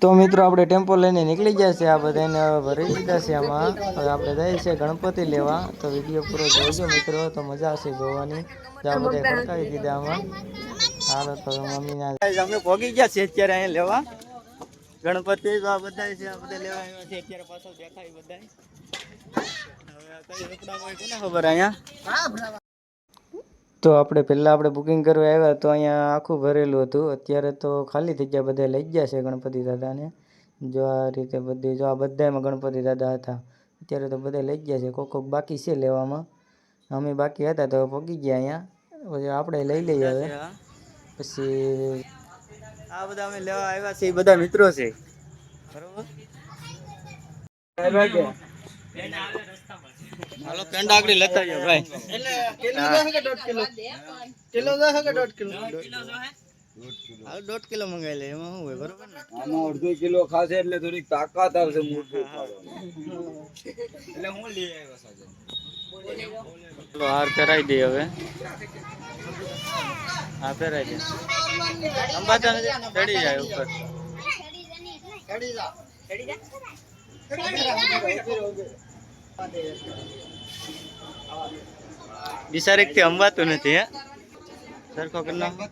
તો મિત્રો આપણે ટેમ્પો લઈને નીકળી ગયા છે આ બધાને હવે ભરી દીધા છે આમાં. હવે આપણે જઈએ છીએ ગણપતિ લેવા. તો વીડિયો પૂરો જોજો મિત્રો. તો મજા આવશે જોવાની. આ બધા ખડકાવી દીધા આમાં. હાલો તો મમ્મીના અમે ભોગી ગયા છીએ અત્યારે અહીંયા લેવા. ગણપતિ તો આ બધા છે, આ બધા લેવા આવ્યા છે. અત્યારે પાછો દેખાય બધા હવે કઈ રોકડા હોય કોને ખબર અહીંયા? તો આપણે પહેલાં આપણે બુકિંગ કરવા આવ્યા તો અહીંયા આખું ભરેલું હતું. અત્યારે તો ખાલી થઈ ગયા બધા લઈ ગયા છે ગણપતિ દાદાને. જો આ રીતે બધી જો આ બધામાં ગણપતિ દાદા હતા. અત્યારે તો બધા લઈ ગયા છે. કોક કોક બાકી છે લેવામાં. અમે બાકી હતા તો પગી ગયા અહીંયા. પછી આપણે લઈ લઈએ હવે. પછી આ બધા અમે લેવા આવ્યા છે એ બધા મિત્રો છે. બરોબર? હાલો પેંડા આગળ લેતા આવ્યો ભાઈ. હાલો દોઢ કિલો મંગાવી લે એમાં શું હોય બરોબર ને? આમાં અડધો કિલો ખાશે એટલે થોડીક તાકાત આવશે મૂર્તિ ઉપાડવાની. એટલે હું લઈ આવ્યો સાજન. ચલો હાર પહેરાઈ દઈએ હવે. હા પહેરાઈ દે. અંબાતા નથી ચડી જાય ઉપર. દિશારેકથી અંબાતું નથી, હે? સરખો કરી નાખો.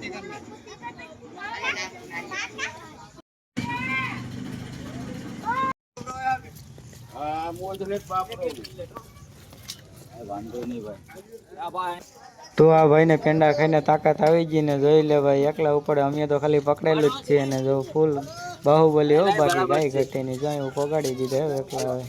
આ ભાઈ ને તો પેંડા ખાઈને તાકાત આવી ગઈ ને જોઈ લે ભાઈ, એકલા ઉપર અમે તો ખાલી પકડેલું જ છે ને જો, ફૂલ. બાહુબલી હો બાકી ગાય ઘટે ને જો હું પગાડી દીધો હવે. એકલા હવે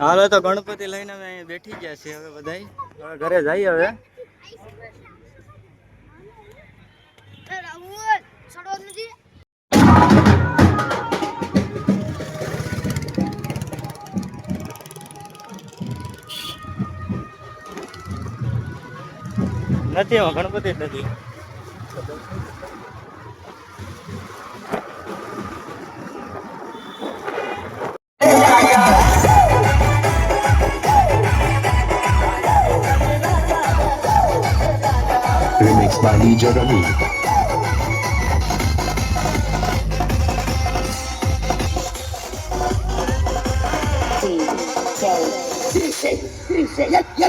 હાલો તો ગણપતિ લઈને અમે અહીંયા બેઠી ગયા છીએ હવે બધાય. ઘરે જઈએ હવે. નથી એમાં ગણપતિ જ નથી. by Legion of Music. يا يا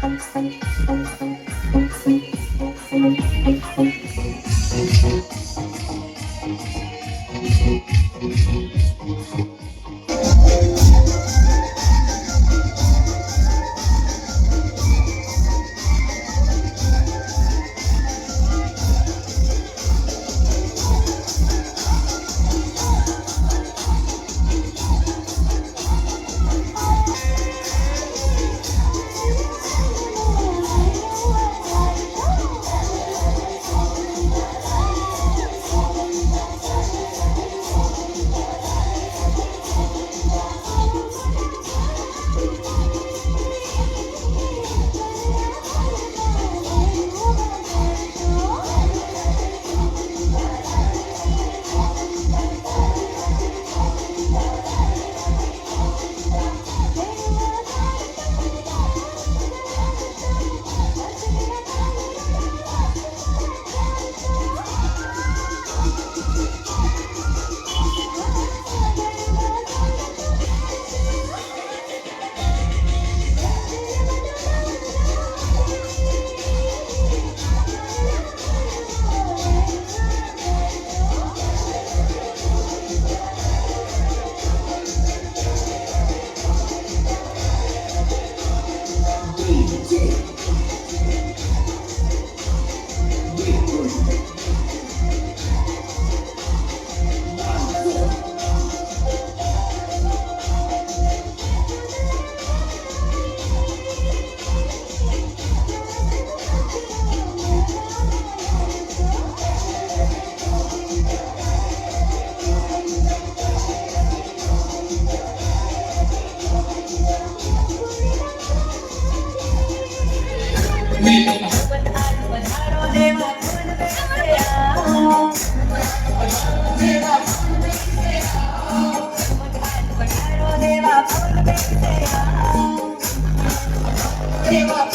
Give up.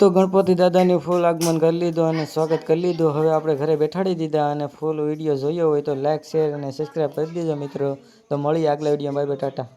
તો ગણપતિ દાદાની ફૂલ આગમન કરી લીધું અને સ્વાગત કરી લીધું. હવે આપણે ઘરે બેઠાડી દીધા અને ફૂલ વીડિયો જોયો હોય તો લાઇક શેર અને સબસ્ક્રાઈબ કરી દેજો મિત્રો. તો મળીએ આગલા વીડિયો બાય બાય, ટાટા.